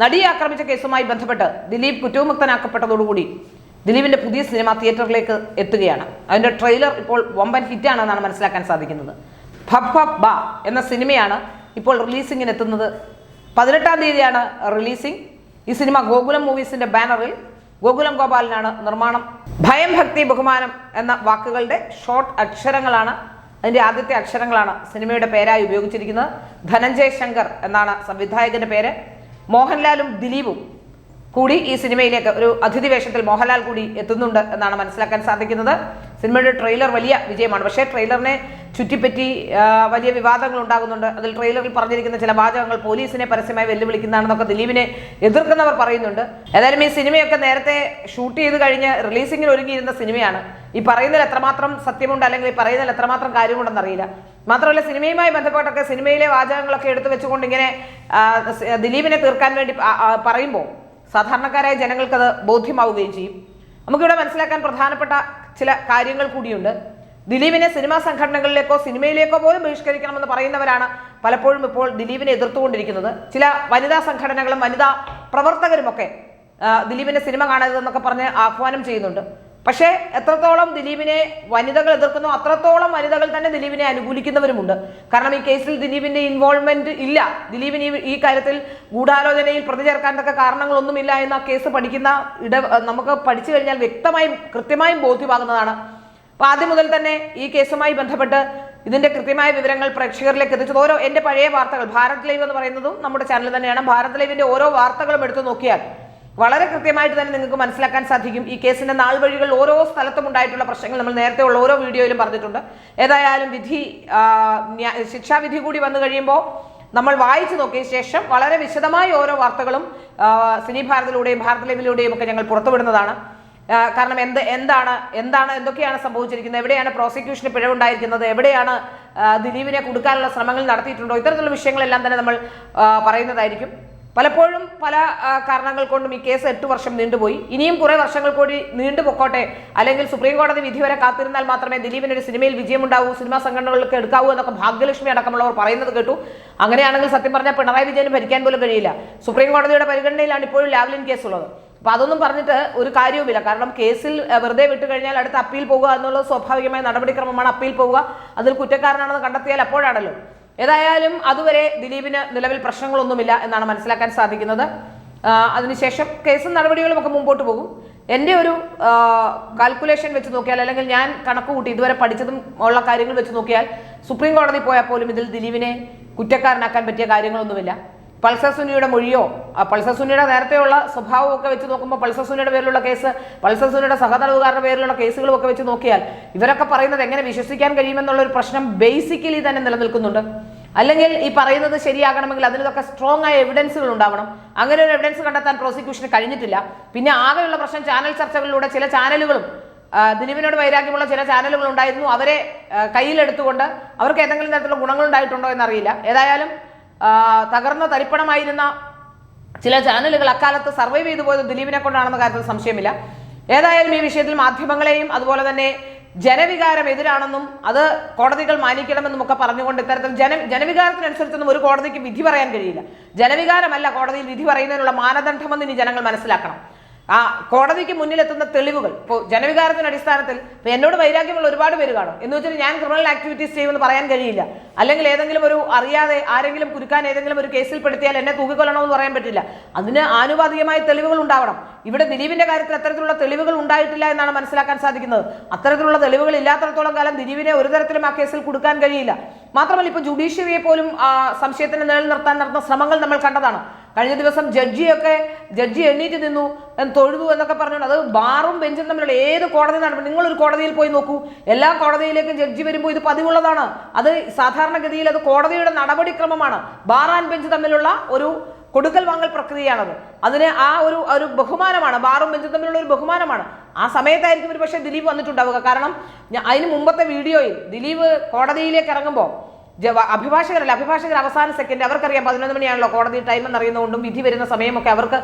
നടിയെ ആക്രമിച്ച കേസുമായി ബന്ധപ്പെട്ട് ദിലീപ് കുറ്റവിമുക്തനാക്കപ്പെട്ടതോടുകൂടി ദിലീപിന്റെ പുതിയ സിനിമ തിയേറ്ററിലേക്ക് എത്തുകയാണ്. അതിന്റെ ട്രെയിലർ ഇപ്പോൾ വമ്പൻ ഹിറ്റാണെന്നാണ് മനസ്സിലാക്കാൻ സാധിക്കുന്നത്. ഭബ് ഭബ് ബ എന്ന സിനിമയാണ് ഇപ്പോൾ റിലീസിങ്ങിന് എത്തുന്നത് പതിനെട്ടാം തീയതിയാണ് റിലീസിംഗ് ഈ സിനിമ ഗോകുലം മൂവീസിന്റെ ബാനറിൽ ഗോകുലം ഗോപാലനാണ് നിർമ്മാണം. ഭയം ഭക്തി ബഹുമാനം എന്ന വാക്കുകളുടെ ഷോർട്ട് അക്ഷരങ്ങളാണ് അതിന്റെ ആദ്യത്തെ അക്ഷരങ്ങളാണ് സിനിമയുടെ പേരായി ഉപയോഗിച്ചിരിക്കുന്നത്. ധനഞ്ജയ് ശങ്കർ എന്നാണ് സംവിധായകന്റെ പേര്. മോഹൻലാലും ദിലീപും കൂടി ഈ സിനിമയിലേക്ക് ഒരു അതിഥി വേഷത്തിൽ മോഹൻലാൽ കൂടി എത്തുന്നുണ്ട് എന്നാണ് മനസ്സിലാക്കാൻ സാധിക്കുന്നത്. സിനിമയുടെ ട്രെയിലർ വലിയ വിജയമാണ്. പക്ഷേ ട്രെയിലറിനെ ചുറ്റിപ്പറ്റി വലിയ വിവാദങ്ങൾ ഉണ്ടാകുന്നുണ്ട്. അതിൽ ട്രെയിലറിൽ പറഞ്ഞിരിക്കുന്ന ചില വാചകങ്ങൾ പോലീസിനെ പരസ്യമായി വെല്ലുവിളിക്കുന്നതാണെന്നൊക്കെ ദിലീപിനെ എതിർക്കുന്നവർ പറയുന്നുണ്ട്. ഏതായാലും ഈ സിനിമയൊക്കെ നേരത്തെ ഷൂട്ട് ചെയ്ത് കഴിഞ്ഞ് റിലീസിങ്ങിന് ഒരുങ്ങിയിരുന്ന സിനിമയാണ് ഈ പറയുന്നതിൽ എത്രമാത്രം സത്യമുണ്ട് അല്ലെങ്കിൽ ഈ പറയുന്നതിൽ എത്രമാത്രം കാര്യമുണ്ടെന്ന് അറിയില്ല. മാത്രമല്ല സിനിമയുമായി ബന്ധപ്പെട്ടൊക്കെ സിനിമയിലെ വാചകങ്ങളൊക്കെ എടുത്തു വെച്ചുകൊണ്ട് ഇങ്ങനെ ദിലീപിനെ തീർക്കാൻ വേണ്ടി പറയുമ്പോൾ സാധാരണക്കാരായ ജനങ്ങൾക്കത് ബോധ്യമാവുകയും ചെയ്യും. നമുക്കിവിടെ മനസ്സിലാക്കാൻ പ്രധാനപ്പെട്ട ചില കാര്യങ്ങൾ കൂടിയുണ്ട്. ദിലീപിനെ സിനിമാ സംഘടനകളിലേക്കോ സിനിമയിലേക്കോ പോലും ബഹിഷ്കരിക്കണമെന്ന് പറയുന്നവരാണ് പലപ്പോഴും ഇപ്പോൾ ദിലീപിനെ എതിർത്തുകൊണ്ടിരിക്കുന്നത്. ചില വനിതാ സംഘടനകളും വനിതാ പ്രവർത്തകരുമൊക്കെ ദിലീപിന്റെ സിനിമ കാണരുതെന്നൊക്കെ പറഞ്ഞ് ആഹ്വാനം ചെയ്യുന്നുണ്ട്. പക്ഷേ എത്രത്തോളം ദിലീപിനെ വനിതകൾ എതിർക്കുന്നു അത്രത്തോളം വനിതകൾ തന്നെ ദിലീപിനെ അനുകൂലിക്കുന്നവരുമുണ്ട്. കാരണം ഈ കേസിൽ ദിലീപിന്റെ ഇൻവോൾവ്മെന്റ് ഇല്ല. ദിലീപിന് ഈ- കാര്യത്തിൽ ഗൂഢാലോചനയിൽ പ്രതി ചേർക്കാനൊക്കെ കാരണങ്ങളൊന്നുമില്ല എന്ന കേസ് പഠിക്കുന്ന ഇട നമുക്ക് പഠിച്ചു കഴിഞ്ഞാൽ വ്യക്തമായും കൃത്യമായും ബോധ്യമാകുന്നതാണ്. അപ്പൊ ആദ്യം മുതൽ തന്നെ ഈ കേസുമായി ബന്ധപ്പെട്ട് ഇതിന്റെ കൃത്യമായ വിവരങ്ങൾ പ്രേക്ഷകരിലേക്ക് എത്തിച്ചത് ഓരോ എന്റെ പഴയ വാർത്തകൾ ഭാരത് ലൈവ് എന്ന് പറയുന്നതും നമ്മുടെ ചാനൽ തന്നെയാണ്. ഭാരത് ലൈവിന്റെ ഓരോ വാർത്തകളും എടുത്തു നോക്കിയാൽ വളരെ കൃത്യമായിട്ട് തന്നെ നിങ്ങൾക്ക് മനസ്സിലാക്കാൻ സാധിക്കും. ഈ കേസിന്റെ നാൾ വഴികൾ ഓരോ സ്ഥലത്തും ഉണ്ടായിട്ടുള്ള പ്രശ്നങ്ങൾ നമ്മൾ നേരത്തെ ഉള്ള ഓരോ വീഡിയോയിലും പറഞ്ഞിട്ടുണ്ട്. ഏതായാലും വിധി ശിക്ഷാവിധി കൂടി വന്നു കഴിയുമ്പോൾ നമ്മൾ വായിച്ചു നോക്കിയ ശേഷം വളരെ വിശദമായ ഓരോ വാർത്തകളും സിനി ഭാരതിലൂടെയും ഭാരത് ലൈവിലൂടെയും ഒക്കെ ഞങ്ങൾ പുറത്തുവിടുന്നതാണ്. കാരണം എന്ത് എന്താണ് എന്താണ് എന്തൊക്കെയാണ് സംഭവിച്ചിരിക്കുന്നത് എവിടെയാണ് പ്രോസിക്യൂഷന് പിഴവുണ്ടായിരിക്കുന്നത് എവിടെയാണ് ദിലീപിനെ കൊടുക്കാനുള്ള ശ്രമങ്ങൾ നടത്തിയിട്ടുണ്ടോ ഇത്തരത്തിലുള്ള വിഷയങ്ങളെല്ലാം തന്നെ നമ്മൾ പറയുന്നതായിരിക്കും. പലപ്പോഴും പല കാരണങ്ങൾ കൊണ്ടും ഈ കേസ് എട്ട് വർഷം നീണ്ടുപോയി. ഇനിയും കുറെ വർഷങ്ങൾ കൂടി നീണ്ടു പൊക്കോട്ടെ. അല്ലെങ്കിൽ സുപ്രീം കോടതി വിധി വരെ കാത്തിരുന്നാൽ മാത്രമേ ദിലീപിന് ഒരു സിനിമയിൽ വിജയമുണ്ടാവൂ സിനിമാ സംഘടനകൾക്ക് എടുക്കാവൂ എന്നൊക്കെ ഭാഗ്യലക്ഷ്മി അടക്കമുള്ളവർ പറയുന്നത് കേട്ടു. അങ്ങനെയാണെങ്കിൽ സത്യം പറഞ്ഞാൽ പിണറായി വിജയന് ഭരിക്കാൻ പോലും കഴിയില്ല. സുപ്രീം കോടതിയുടെ പരിഗണനയിലാണ് ഇപ്പോഴും ലാവ്ലിൻ കേസ് ഉള്ളത് അപ്പൊ അതൊന്നും പറഞ്ഞിട്ട് ഒരു കാര്യവുമില്ല. കാരണം കേസിൽ വെറുതെ വിട്ടു കഴിഞ്ഞാൽ അടുത്ത അപ്പീൽ പോകുക എന്നുള്ളത് സ്വാഭാവികമായ നടപടിക്രമമാണ് അപ്പീൽ പോവുക അതിൽ കുറ്റക്കാരനാണെന്ന് കണ്ടെത്തിയാൽ അപ്പോഴാണല്ലോ. ഏതായാലും അതുവരെ ദിലീപിന് നിലവിൽ പ്രശ്നങ്ങളൊന്നുമില്ല എന്നാണ് മനസ്സിലാക്കാൻ സാധിക്കുന്നത്. അതിനുശേഷം കേസും നടപടികളും ഒക്കെ മുമ്പോട്ട് പോകും. എന്റെ ഒരു കാൽക്കുലേഷൻ വെച്ച് നോക്കിയാൽ അല്ലെങ്കിൽ ഞാൻ കണക്ക് കൂട്ടി ഇതുവരെ പഠിച്ചതും ഉള്ള കാര്യങ്ങൾ വെച്ച് നോക്കിയാൽ സുപ്രീം കോടതി പോയാൽ പോലും ഇതിൽ ദിലീപിനെ കുറ്റക്കാരനാക്കാൻ പറ്റിയ കാര്യങ്ങളൊന്നുമില്ല. പൾസർ സുനിയുടെ മൊഴിയോ പൾസർ സുനിയുടെ നേരത്തെയുള്ള സ്വഭാവവും ഒക്കെ വെച്ച് നോക്കുമ്പോൾ പൾസർ സുനിയുടെ പേരിലുള്ള കേസ് പൾസർ സുനിയുടെ സഹതടവുകാരുടെ പേരിലുള്ള കേസുകളും ഒക്കെ വെച്ച് നോക്കിയാൽ ഇവരൊക്കെ പറയുന്നത് എങ്ങനെ വിശ്വസിക്കാൻ കഴിയുമെന്നുള്ള ഒരു പ്രശ്നം ബേസിക്കലി തന്നെ നിലനിൽക്കുന്നുണ്ട്. അല്ലെങ്കിൽ ഈ പറയുന്നത് ശരിയാകണമെങ്കിൽ അതിനൊക്കെ സ്ട്രോങ് ആയ എവിഡൻസുകൾ ഉണ്ടാവണം. അങ്ങനെ ഒരു എവിഡൻസ് കണ്ടെത്താൻ പ്രോസിക്യൂഷന് കഴിഞ്ഞിട്ടില്ല. പിന്നെ ആകെയുള്ള പ്രശ്നം ചാനൽ ചർച്ചകളിലൂടെ ചില ചാനലുകളും ദിലീപിനോട് വൈരാഗ്യമുള്ള ചില ചാനലുകൾ ഉണ്ടായിരുന്നു. അവരെ കയ്യിലെടുത്തുകൊണ്ട് അവർക്ക് ഏതെങ്കിലും തരത്തിലുള്ള ഗുണങ്ങൾ ഉണ്ടായിട്ടുണ്ടോ എന്നറിയില്ല. ഏതായാലും തകർന്ന തരിപ്പണമായിരുന്ന ചില ചാനലുകൾ അക്കാലത്ത് സർവൈവ് ചെയ്തു പോയത് ദിലീപിനെ കൊണ്ടാണെന്ന കാര്യത്തിൽ സംശയമില്ല. ഏതായാലും ഈ വിഷയത്തിൽ മാധ്യമങ്ങളെയും അതുപോലെ തന്നെ ജനവികാരം എതിരാണെന്നും അത് കോടതികൾ മാനിക്കണമെന്നും ഒക്കെ പറഞ്ഞുകൊണ്ട് ഇത്തരത്തിൽ ജന ജനവികാരത്തിനനുസരിച്ചൊന്നും ഒരു കോടതിക്ക് വിധി പറയാൻ കഴിയില്ല. ജനവികാരമല്ല കോടതിയിൽ വിധി പറയുന്നതിനുള്ള മാനദണ്ഡമെന്ന് ഇനി ജനങ്ങൾ മനസ്സിലാക്കണം. ആ കോടതിക്ക് മുന്നിലെത്തുന്ന തെളിവുകൾ. ഇപ്പോൾ ജനവികാരത്തിന്റെ അടിസ്ഥാനത്തിൽ ഇപ്പോൾ എന്നോട് വൈരാഗ്യമുള്ള ഒരുപാട് പേര് കാണും. എന്ന് വെച്ചാൽ ഞാൻ ക്രിമിനൽ ആക്ടിവിറ്റീസ് ചെയ്യുമെന്ന് പറയാൻ കഴിയില്ല. അല്ലെങ്കിൽ ഏതെങ്കിലും ഒരു അറിയാതെ ആരെങ്കിലും കുരുക്കാൻ ഏതെങ്കിലും ഒരു കേസിൽ പെടുത്തിയാൽ എന്നെ തൂക്കിക്കൊല്ലണമെന്ന് പറയാൻ പറ്റില്ല. അതിന് ആനുപാതികമായ തെളിവുകൾ ഉണ്ടാവണം. ഇവിടെ ദിലീപിന്റെ കാര്യത്തിൽ അത്തരത്തിലുള്ള തെളിവുകൾ ഉണ്ടായിട്ടില്ല എന്നാണ് മനസ്സിലാക്കാൻ സാധിക്കുന്നത്. അത്തരത്തിലുള്ള തെളിവുകൾ ഇല്ലാത്തടത്തോളം കാലം ദിലീപിനെ ഒരു തരത്തിലും ആ കേസിൽ കൊടുക്കാൻ കഴിയില്ല. മാത്രമല്ല ഇപ്പൊ ജുഡീഷ്യറിയെ പോലും സംശയത്തിന് നിലനിർത്താൻ നടത്തുന്ന ശ്രമങ്ങൾ നമ്മൾ കണ്ടതാണ്. കഴിഞ്ഞ ദിവസം ജഡ്ജിയൊക്കെ ജഡ്ജി എണ്ണീറ്റ് നിന്നു തൊഴുതു എന്നൊക്കെ പറഞ്ഞുകൊണ്ട് അത് ബാറും ബെഞ്ചും തമ്മിലുള്ള ഏത് കോടതി നടപടി നിങ്ങളൊരു കോടതിയിൽ പോയി നോക്കൂ. എല്ലാ കോടതിയിലേക്കും ജഡ്ജി വരുമ്പോൾ ഇത് പതിവുള്ളതാണ്. അത് സാധാരണഗതിയിൽ അത് കോടതിയുടെ നടപടിക്രമമാണ്. ബാർ ആൻഡ് ബെഞ്ച് തമ്മിലുള്ള ഒരു കൊടുക്കൽ വാങ്ങൽ പ്രക്രിയയാണത്. അതിന് ആ ഒരു ഒരു ബഹുമാനമാണ് ബാറും ബെഞ്ചും തമ്മിലുള്ള ഒരു ബഹുമാനമാണ്. ആ സമയത്തായിരിക്കും ഒരു പക്ഷേ ദിലീപ് വന്നിട്ടുണ്ടാവുക. കാരണം അതിന് മുമ്പത്തെ വീഡിയോയിൽ ദിലീപ് കോടതിയിലേക്ക് ഇറങ്ങുമ്പോൾ അഭിഭാഷകരല്ല അഭിഭാഷകർ അവസാന സെക്കൻഡ് അവർക്കറിയാം പതിനൊന്ന് മണിയാണല്ലോ കോടതി ടൈം എന്നറിയുന്നതുകൊണ്ടും വിധി വരുന്ന സമയമൊക്കെ അവർക്ക്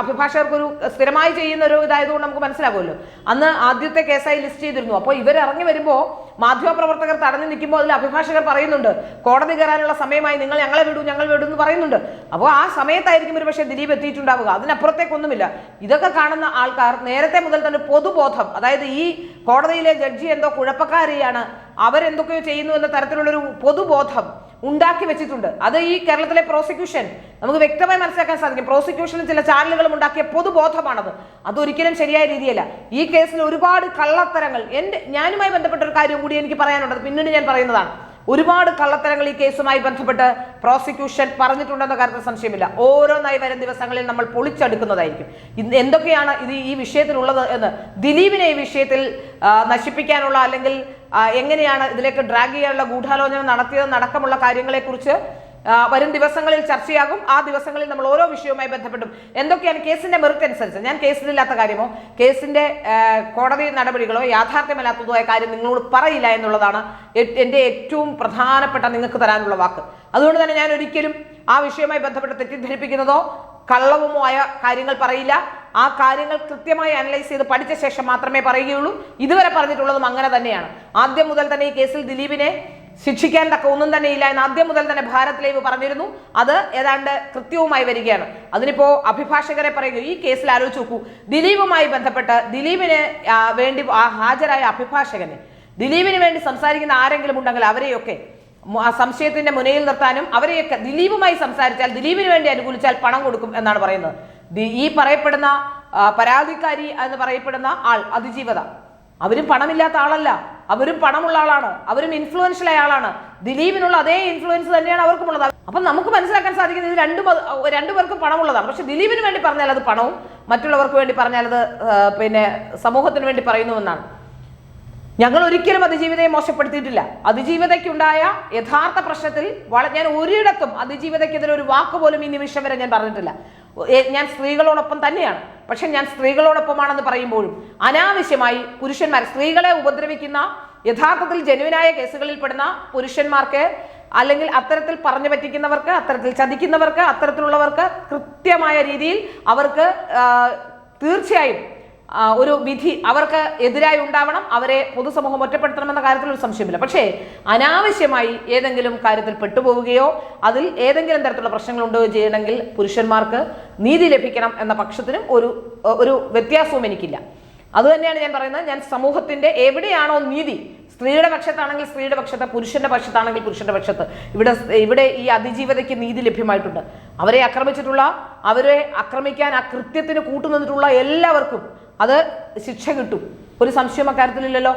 അഭിഭാഷകർക്കൊരു സ്ഥിരമായി ചെയ്യുന്ന ഒരു ഇതായതുകൊണ്ട് നമുക്ക് മനസ്സിലാകുമല്ലോ അന്ന് ആദ്യത്തെ കേസായി ലിസ്റ്റ് ചെയ്തിരുന്നു. അപ്പോൾ ഇവർ ഇറങ്ങി വരുമ്പോൾ മാധ്യമപ്രവർത്തകർ തടഞ്ഞു നിൽക്കുമ്പോൾ അതിൽ അഭിഭാഷകർ പറയുന്നുണ്ട് കോടതി കയറാനുള്ള സമയമായി നിങ്ങൾ ഞങ്ങളെ വിടൂ ഞങ്ങൾ വിടൂ എന്ന് പറയുന്നുണ്ട്. അപ്പോൾ ആ സമയത്തായിരിക്കും ഒരു പക്ഷേ ദിലീപ് എത്തിയിട്ടുണ്ടാവുക. അതിനപ്പുറത്തേക്കൊന്നുമില്ല. ഇതൊക്കെ കാണുന്ന ആൾക്കാർ നേരത്തെ മുതൽ തന്നെ പൊതുബോധം അതായത് ഈ കോടതിയിലെ ജഡ്ജി എന്തോ കുഴപ്പക്കാരിയാണ് അവരെന്തൊക്കെയോ ചെയ്യുന്നു എന്ന തരത്തിലുള്ളൊരു പൊതുബോധം ഉണ്ടാക്കി വെച്ചിട്ടുണ്ട്. അത് ഈ കേരളത്തിലെ പ്രോസിക്യൂഷൻ നമുക്ക് വ്യക്തമായി മനസ്സിലാക്കാൻ സാധിക്കും. പ്രോസിക്യൂഷനും ചില ചാനലുകളും ഉണ്ടാക്കിയ പൊതുബോധമാണത്. അതൊരിക്കലും ശരിയായ രീതിയല്ല. ഈ കേസിൽ ഒരുപാട് കള്ളത്തരങ്ങൾ എന്റെ ഞാനുമായി ബന്ധപ്പെട്ട ഒരു കാര്യം കൂടി എനിക്ക് പറയാനുണ്ട്. പിന്നീട് ഞാൻ പറയുന്നതാണ്. ഒരുപാട് കള്ളത്തരങ്ങൾ ഈ കേസുമായി ബന്ധപ്പെട്ട് പ്രോസിക്യൂഷൻ പറഞ്ഞിട്ടുണ്ടെന്ന കാര്യത്തിൽ സംശയമില്ല. ഓരോന്നായി വരും ദിവസങ്ങളിൽ നമ്മൾ പൊളിച്ചെടുക്കുന്നതായിരിക്കും. ഇന്ന് എന്തൊക്കെയാണ് ഇത് ഈ വിഷയത്തിലുള്ളത് എന്ന് ദിലീപിനെ ഈ വിഷയത്തിൽ നശിപ്പിക്കാനുള്ള അല്ലെങ്കിൽ എങ്ങനെയാണ് ഇതിലേക്ക് ഡ്രാഗ് ചെയ്യാനുള്ള ഗൂഢാലോചന നടത്തിയതെന്നടക്കമുള്ള കാര്യങ്ങളെക്കുറിച്ച് കുറിച്ച് വരും ദിവസങ്ങളിൽ ചർച്ചയാകും. ആ ദിവസങ്ങളിൽ നമ്മൾ ഓരോ വിഷയവുമായി ബന്ധപ്പെട്ടും എന്തൊക്കെയാണ് കേസിന്റെ മെറിറ്റ് അനുസരിച്ച്? ഞാൻ കേസിലില്ലാത്ത കാര്യമോ? കേസിന്റെ കോടതി നടപടികളോ യാഥാർത്ഥ്യമല്ലാത്തതോ ആയ കാര്യം നിങ്ങളോട് പറയില്ല എന്നുള്ളതാണ് എന്റെ ഏറ്റവും പ്രധാനപ്പെട്ട നിങ്ങൾക്ക് തരാനുള്ള വാക്ക്. അതുകൊണ്ട് തന്നെ ഞാൻ ഒരിക്കലും ആ വിഷയവുമായി ബന്ധപ്പെട്ട് തെറ്റിദ്ധരിപ്പിക്കുന്നതോ കള്ളവുമോ ആയ കാര്യങ്ങൾ പറയില്ല. ആ കാര്യങ്ങൾ കൃത്യമായി അനലൈസ് ചെയ്ത് പഠിച്ച ശേഷം മാത്രമേ പറയുകയുള്ളൂ. ഇതുവരെ പറഞ്ഞിട്ടുള്ളതും അങ്ങനെ തന്നെയാണ്. ആദ്യം മുതൽ തന്നെ ഈ കേസിൽ ദിലീപിനെ ശിക്ഷിക്കാൻ തക്ക ഒന്നും തന്നെ ഇല്ല എന്ന് ആദ്യം മുതൽ തന്നെ ഭാരത് ലൈവ് പറഞ്ഞിരുന്നു. അത് ഏതാണ്ട് കൃത്യവുമായി വരികയാണ്. അതിനിപ്പോ അഭിഭാഷകരെ പറയുക ഈ കേസിൽ ആലോചിച്ച് നോക്കൂ. ദിലീപുമായി ബന്ധപ്പെട്ട് ദിലീപിന് വേണ്ടി ഹാജരായ അഭിഭാഷകന് ദിലീപിന് വേണ്ടി സംസാരിക്കുന്ന ആരെങ്കിലും ഉണ്ടെങ്കിൽ അവരെയൊക്കെ സംശയത്തിന്റെ മുനയിൽ നിർത്താനും അവരെയൊക്കെ ദിലീപുമായി സംസാരിച്ചാൽ ദിലീപിന് വേണ്ടി അനുകൂലിച്ചാൽ പണം കൊടുക്കും എന്നാണ് പറയുന്നത്. ഈ പറയപ്പെടുന്ന പരാതിക്കാരി എന്ന് പറയപ്പെടുന്ന ആൾ അതിജീവത. അവരും പണമില്ലാത്ത ആളല്ല. അവരും പണമുള്ള ആളാണ്. അവരും ഇൻഫ്ലുവൻഷ്യൽ ആളാണ്. ദിലീപിനുള്ള അതേ ഇൻഫ്ലുവൻസ് തന്നെയാണ് അവർക്കുമുള്ളത് അപ്പം നമുക്ക് മനസ്സിലാക്കാൻ സാധിക്കുന്നത് ഇത് രണ്ടു രണ്ടു പേർക്കും പണമുള്ളതാണ്. പക്ഷെ ദിലീപിന് വേണ്ടി പറഞ്ഞാൽ അത് പണവും മറ്റുള്ളവർക്ക് വേണ്ടി പറഞ്ഞാൽ അത് പിന്നെ സമൂഹത്തിന് വേണ്ടി പറയുന്നുവെന്നാണ് ഞങ്ങൾ ഒരിക്കലും അതിജീവിതയെ മോശപ്പെടുത്തിയിട്ടില്ല. അതിജീവിതയ്ക്കുണ്ടായ യഥാർത്ഥ പ്രശ്നത്തിൽ വള ഞാൻ ഒരിടത്തും അതിജീവിതയ്ക്കെതിരെ ഒരു വാക്ക് പോലും ഈ നിമിഷം വരെ ഞാൻ പറഞ്ഞിട്ടില്ല. ഞാൻ സ്ത്രീകളോടൊപ്പം തന്നെയാണ്. പക്ഷെ ഞാൻ സ്ത്രീകളോടൊപ്പമാണെന്ന് പറയുമ്പോഴും അനാവശ്യമായി പുരുഷന്മാർ സ്ത്രീകളെ ഉപദ്രവിക്കുന്ന യഥാർത്ഥത്തിൽ ജനുവിനായ കേസുകളിൽ പെടുന്ന പുരുഷന്മാർക്ക് അല്ലെങ്കിൽ അത്തരത്തിൽ പറഞ്ഞു പറ്റിക്കുന്നവർക്ക് അത്തരത്തിൽ ചതിക്കുന്നവർക്ക് അത്തരത്തിലുള്ളവർക്ക് കൃത്യമായ രീതിയിൽ അവർക്ക് തീർച്ചയായും ഒരു വിധി അവർക്ക് എതിരായി ഉണ്ടാവണം അവരെ പൊതുസമൂഹം ഒറ്റപ്പെടുത്തണമെന്ന കാര്യത്തിൽ ഒരു സംശയമില്ല പക്ഷേ അനാവശ്യമായി ഏതെങ്കിലും കാര്യത്തിൽ പെട്ടുപോവുകയോ അതിൽ ഏതെങ്കിലും തരത്തിലുള്ള പ്രശ്നങ്ങൾ ഉണ്ടോ ചെയ്യണമെങ്കിൽ പുരുഷന്മാർക്ക് നീതി ലഭിക്കണം എന്ന പക്ഷത്തിനും ഒരു ഒരു വ്യത്യാസവും എനിക്കില്ല. അതുതന്നെയാണ് ഞാൻ പറയുന്നത് ഞാൻ സമൂഹത്തിന്റെ എവിടെയാണോ നീതി സ്ത്രീയുടെ പക്ഷത്താണെങ്കിൽ സ്ത്രീയുടെ പക്ഷത്ത് പുരുഷന്റെ പക്ഷത്താണെങ്കിൽ പുരുഷന്റെ പക്ഷത്ത് ഇവിടെ ഇവിടെ ഈ അതിജീവതയ്ക്ക് നീതി ലഭ്യമായിട്ടുണ്ട്. അവരെ ആക്രമിച്ചിട്ടുള്ള അവരെ ആക്രമിക്കാൻ ആ കൃത്യത്തിന് കൂട്ടുനിന്നിട്ടുള്ള എല്ലാവർക്കും അത് ശിക്ഷ കിട്ടും. ഒരു സംശയം അക്കാര്യത്തിലില്ലല്ലോ.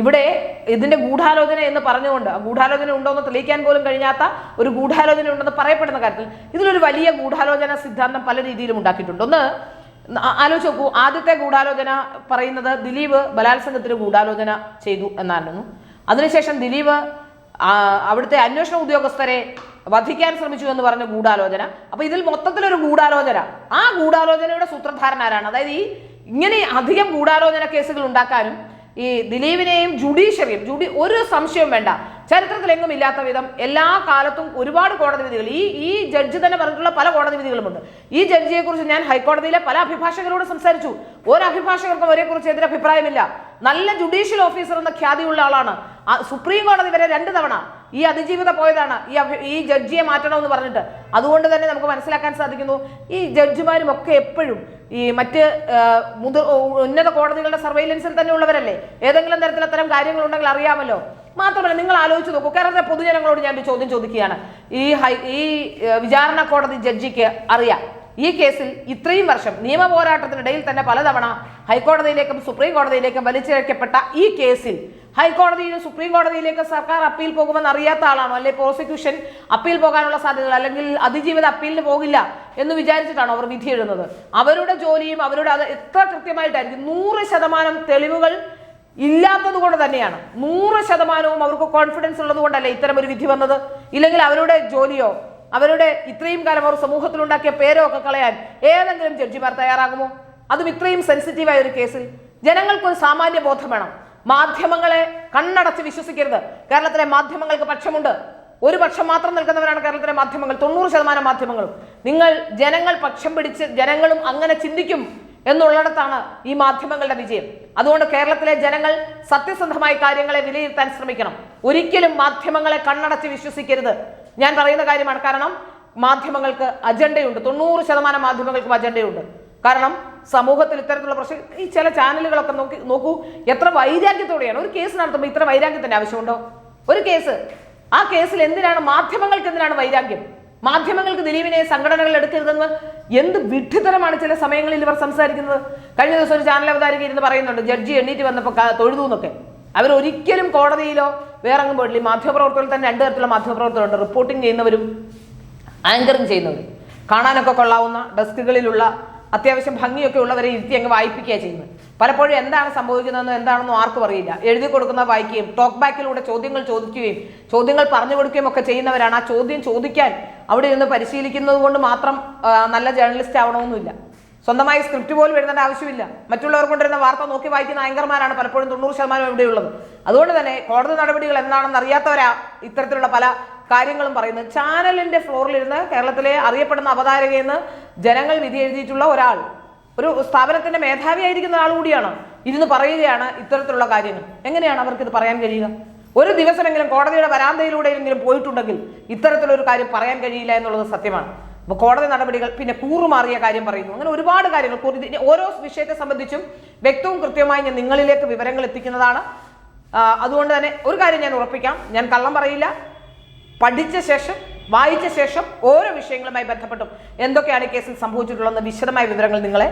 ഇവിടെ ഇതിന്റെ ഗൂഢാലോചന എന്ന് പറഞ്ഞുകൊണ്ട് ആ ഗൂഢാലോചന ഉണ്ടോ എന്ന് തെളിയിക്കാൻ പോലും കഴിയാത്ത ഒരു ഗൂഢാലോചന ഉണ്ടെന്ന് പറയപ്പെടുന്ന കാര്യത്തിൽ ഇതിലൊരു വലിയ ഗൂഢാലോചന സിദ്ധാന്തം പല രീതിയിലും ഉണ്ടാക്കിയിട്ടുണ്ട്. ഒന്ന് ആലോചിച്ച് നോക്കൂ. ആദ്യത്തെ ഗൂഢാലോചന പറയുന്നത് ദിലീപ് ബലാത്സംഗത്തിന് ഗൂഢാലോചന ചെയ്തു എന്നായിരുന്നു. അതിനുശേഷം ദിലീപ് അവിടുത്തെ അന്വേഷണ ഉദ്യോഗസ്ഥരെ വധിക്കാൻ ശ്രമിച്ചു എന്ന് പറഞ്ഞ ഗൂഢാലോചന. അപ്പൊ ഇതിൽ മൊത്തത്തിലൊരു ഗൂഢാലോചന. ആ ഗൂഢാലോചനയുടെ സൂത്രധാരൻ ആരാണ്? അതായത് ഈ ഇങ്ങനെ അധികം ഗൂഢാലോചന കേസുകൾ ഉണ്ടാക്കാനും ഈ ദിലീപിനെയും ജുഡീഷ്യറിയും ജുഡി ഒരു സംശയവും വേണ്ട. ചരിത്രത്തിലെങ്ങും ഇല്ലാത്ത വിധം എല്ലാ കാലത്തും ഒരുപാട് കോടതി വിധികൾ. ഈ ഈ ജഡ്ജി തന്നെ പറഞ്ഞിട്ടുള്ള പല കോടതി വിധികളുമുണ്ട്. ഈ ജഡ്ജിയെ കുറിച്ച് ഞാൻ ഹൈക്കോടതിയിലെ പല അഭിഭാഷകരോട് സംസാരിച്ചു. ഒരു അഭിഭാഷകർക്കും അവരെ കുറിച്ച് എതിരഭിപ്രായമില്ല നല്ല ജുഡീഷ്യൽ ഓഫീസർ എന്ന ഖ്യാതിയുള്ള ആളാണ്. സുപ്രീം കോടതി വരെ രണ്ട് തവണ ഈ അതിജീവിത പോയതാണ് ഈ ഈ ജഡ്ജിയെ മാറ്റണമെന്ന് പറഞ്ഞിട്ട്. അതുകൊണ്ട് തന്നെ നമുക്ക് മനസ്സിലാക്കാൻ സാധിക്കുന്നു ഈ ജഡ്ജിമാരും ഒക്കെ എപ്പോഴും ഈ മറ്റ് മുതിർ ഉന്നത കോടതികളുടെ സർവൈലൻസിൽ തന്നെ ഉള്ളവരല്ലേ? ഏതെങ്കിലും തരത്തിൽ അത്തരം കാര്യങ്ങളുണ്ടെങ്കിൽ അറിയാമല്ലോ. മാത്രമല്ല നിങ്ങൾ ആലോചിച്ച് നോക്കൂ. കേരളത്തിലെ പൊതുജനങ്ങളോട് ഞാൻ ഒരു ചോദ്യം ചോദിക്കുകയാണ്. ഈ ഹൈ ഈ വിചാരണ കോടതി ജഡ്ജിക്ക് അറിയാം. ഈ കേസിൽ ഇത്രയും വർഷം നിയമ പോരാട്ടത്തിനിടയിൽ തന്നെ പലതവണ ഹൈക്കോടതിയിലേക്കും സുപ്രീം കോടതിയിലേക്കും വലിച്ചിഴക്കപ്പെട്ട ഈ കേസിൽ ഹൈക്കോടതിയിലും സുപ്രീം കോടതിയിലേക്കും സർക്കാർ അപ്പീൽ പോകുമെന്ന് അറിയാത്ത ആളാണോ? അല്ലെങ്കിൽ പ്രോസിക്യൂഷൻ അപ്പീൽ പോകാനുള്ള സാധ്യതകൾ അല്ലെങ്കിൽ അതിജീവിത അപ്പീലിന് പോകില്ല എന്ന് വിചാരിച്ചിട്ടാണോ അവർ വിധി എഴുതുന്നത് അവരുടെ ജോലിയും അവരുടെ അത് എത്ര കൃത്യമായിട്ടായിരിക്കും? നൂറ് ശതമാനം തെളിവുകൾ ഇല്ലാത്തത് കൊണ്ട് തന്നെയാണ്. നൂറ് ശതമാനവും അവർക്ക് കോൺഫിഡൻസ് ഉള്ളത് കൊണ്ടല്ലേ ഇത്തരം ഒരു വിധി വന്നത്? ഇല്ലെങ്കിൽ അവരുടെ ജോലിയോ അവരുടെ ഇത്രയും കാലം അവർ സമൂഹത്തിലുണ്ടാക്കിയ പേരോ ഒക്കെ കളയാൻ ഏതെങ്കിലും ജഡ്ജിമാർ തയ്യാറാകുമോ? അതും ഇത്രയും സെൻസിറ്റീവായ ഒരു കേസിൽ ജനങ്ങൾക്കൊരു സാമാന്യ ബോധം വേണം. മാധ്യമങ്ങളെ കണ്ണടച്ച് വിശ്വസിക്കരുത്. കേരളത്തിലെ മാധ്യമങ്ങൾക്ക് പക്ഷമുണ്ട്. ഒരു പക്ഷം മാത്രം നിൽക്കുന്നവരാണ് കേരളത്തിലെ മാധ്യമങ്ങൾ. തൊണ്ണൂറ് ശതമാനം മാധ്യമങ്ങളും. നിങ്ങൾ ജനങ്ങൾ പക്ഷം പിടിച്ച് ജനങ്ങളും അങ്ങനെ ചിന്തിക്കും. എന്നുള്ളിടത്താണ് ഈ മാധ്യമങ്ങളുടെ വിജയം. അതുകൊണ്ട് കേരളത്തിലെ ജനങ്ങൾ സത്യസന്ധമായ കാര്യങ്ങളെ വിലയിരുത്താൻ ശ്രമിക്കണം. ഒരിക്കലും മാധ്യമങ്ങളെ കണ്ണടച്ച് വിശ്വസിക്കരുത്. ഞാൻ പറയുന്ന കാര്യമാണ് കാരണം മാധ്യമങ്ങൾക്ക് അജണ്ടയുണ്ട്. തൊണ്ണൂറ് ശതമാനം മാധ്യമങ്ങൾക്കും അജണ്ടയുണ്ട്. കാരണം സമൂഹത്തിൽ ഇത്തരത്തിലുള്ള പ്രശ്നം ഈ ചില ചാനലുകളൊക്കെ നോക്കി നോക്കൂ എത്ര വൈരാഗ്യത്തോടെയാണ്. ഒരു കേസ് നടത്തുമ്പോൾ ഇത്ര വൈരാഗ്യത്തിന്റെ ആവശ്യമുണ്ടോ? ഒരു കേസ്. ആ കേസിൽ എന്തിനാണ് മാധ്യമങ്ങൾക്ക് എന്തിനാണ് വൈരാഗ്യം? മാധ്യമങ്ങൾക്ക് ദിലീപിനെ സംഘടനകൾ എടുക്കരുതെന്ന് എന്ത് വിഡ്ഢിതരമാണ് ചില സമയങ്ങളിൽ ഇവർ സംസാരിക്കുന്നത്? കഴിഞ്ഞ ദിവസം ഒരു ചാനൽ അവതാരിക ഇരുന്ന് പറയുന്നുണ്ട് ജഡ്ജി എണ്ണീറ്റ് വന്നപ്പോൾ തൊഴുതു എന്നൊക്കെ അവർ ഒരിക്കലും കോടതിയിലോ വേറെ അങ്ങ് പോയിട്ടില്ല മാധ്യമപ്രവർത്തകർ തന്നെ രണ്ട് തരത്തിലുള്ള മാധ്യമപ്രവർത്തകരുണ്ട്. റിപ്പോർട്ടിംഗ് ചെയ്യുന്നവരും ആങ്കറിങ് ചെയ്യുന്നവരും. കാണാനൊക്കെ കൊള്ളാവുന്ന ഡെസ്കുകളിലുള്ള അത്യാവശ്യം ഭംഗിയൊക്കെ ഉള്ളവരെ ഇരുത്തി അങ്ങ് വായിപ്പിക്കുകയാണ് ചെയ്യുന്നത്. പലപ്പോഴും എന്താണ് സംഭവിക്കുന്നതെന്നോ എന്താണെന്നോ ആർക്കും അറിയില്ല. എഴുതി കൊടുക്കുന്ന വായിക്കുകയും ടോക്ക് ബാക്കിലൂടെ ചോദ്യങ്ങൾ ചോദിക്കുകയും ചോദ്യങ്ങൾ പറഞ്ഞു കൊടുക്കുകയും ഒക്കെ ചെയ്യുന്നവരാണ്. ആ ചോദ്യം ചോദിക്കാൻ അവിടെ ഇരുന്ന് പരിശീലിക്കുന്നത് കൊണ്ട് മാത്രം നല്ല ജേർണലിസ്റ്റ് ആവണമെന്നില്ല. സ്വന്തമായി സ്ക്രിപ്റ്റ് പോലും എഴുതേണ്ട ആവശ്യമില്ല. മറ്റുള്ളവർ കൊണ്ടുവരുന്ന വാർത്ത നോക്കി വായിക്കുന്ന ആങ്കർമാരാണ് പലപ്പോഴും തൊണ്ണൂറ് ശതമാനം ഇവിടെയുള്ളത്. അതുകൊണ്ട് തന്നെ കോടതി നടപടികൾ എന്താണെന്ന് അറിയാത്തവരാ ഇത്തരത്തിലുള്ള പല കാര്യങ്ങളും പറയുന്നത്. ചാനലിന്റെ ഫ്ലോറിലിരുന്ന് കേരളത്തിലെ അറിയപ്പെടുന്ന അവതാരകയെന്ന് ജനങ്ങൾ വിധി എഴുതിയിട്ടുള്ള ഒരാൾ ഒരു സ്ഥാപനത്തിന്റെ മേധാവിയായിരിക്കുന്ന ആൾ കൂടിയാണ് ഇരുന്ന് പറയുകയാണ് ഇത്തരത്തിലുള്ള കാര്യങ്ങൾ. എങ്ങനെയാണ് അവർക്ക് ഇത് പറയാൻ കഴിയുക? ഒരു ദിവസമെങ്കിലും കോടതിയുടെ വരാന്തയിലൂടെയെങ്കിലും പോയിട്ടുണ്ടെങ്കിൽ ഇത്തരത്തിലൊരു കാര്യം പറയാൻ കഴിയില്ല എന്നുള്ളത് സത്യമാണ്. അപ്പൊ കോടതി നടപടികൾ പിന്നെ കൂറുമാറിയ കാര്യം പറയുന്നു. അങ്ങനെ ഒരുപാട് കാര്യങ്ങൾ ഓരോ വിഷയത്തെ സംബന്ധിച്ചും വ്യക്തവും കൃത്യമായി ഞാൻ നിങ്ങളിലേക്ക് വിവരങ്ങൾ എത്തിക്കുന്നതാണ്. അതുകൊണ്ട് തന്നെ ഒരു കാര്യം ഞാൻ ഉറപ്പിക്കാം. ഞാൻ കള്ളം പറയില്ല. പഠിച്ച ശേഷം വായിച്ച ശേഷം ഓരോ വിഷയങ്ങളുമായി ബന്ധപ്പെട്ടും എന്തൊക്കെയാണ് കേസിൽ സംഭവിച്ചിട്ടുള്ളതെന്ന് വിശദമായ വിവരങ്ങൾ നിങ്ങളെ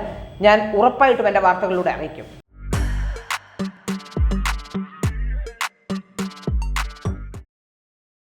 ഞാൻ ഉറപ്പായിട്ടും എന്റെ വാർത്തകളിലൂടെ അറിയിക്കും.